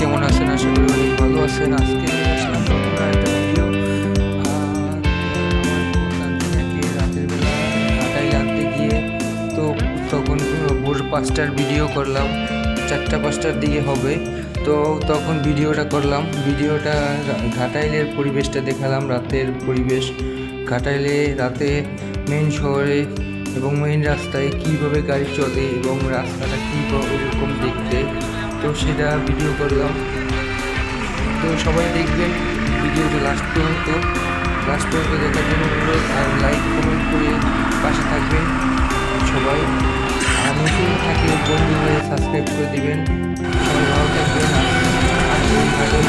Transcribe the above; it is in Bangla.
কেমন আছেন? আশা করি অনেক ভালো আছেন। আজকে গিয়ে তো তখন ভোর পাঁচটার ভিডিও করলাম। চারটা পাঁচটার দিকে হবে। তো তখন ভিডিওটা করলাম। ভিডিওটা ঘাটাইলের পরিবেশটা দেখালাম, রাতের পরিবেশ। ঘাটাইলে রাতে মেন শহরে এবং মেন রাস্তায় কীভাবে গাড়ি চলে এবং রাস্তাটা কীভাবে এরকম দেখতে। তো সেটা ভিডিও করলাম। তো সবাই দেখবেন ভিডিওটা লাস্ট পর্যন্ত। লাস্ট পর্যন্ত দেখার জন্য অনুরোধ, আর লাইক কমেন্ট করে পাশে থাকবেন সবাই। আর নতুন থাকলে বন্ধু হয়ে সাবস্ক্রাইব করে দেবেন। সবাই ভালো থাকবেন। আর আর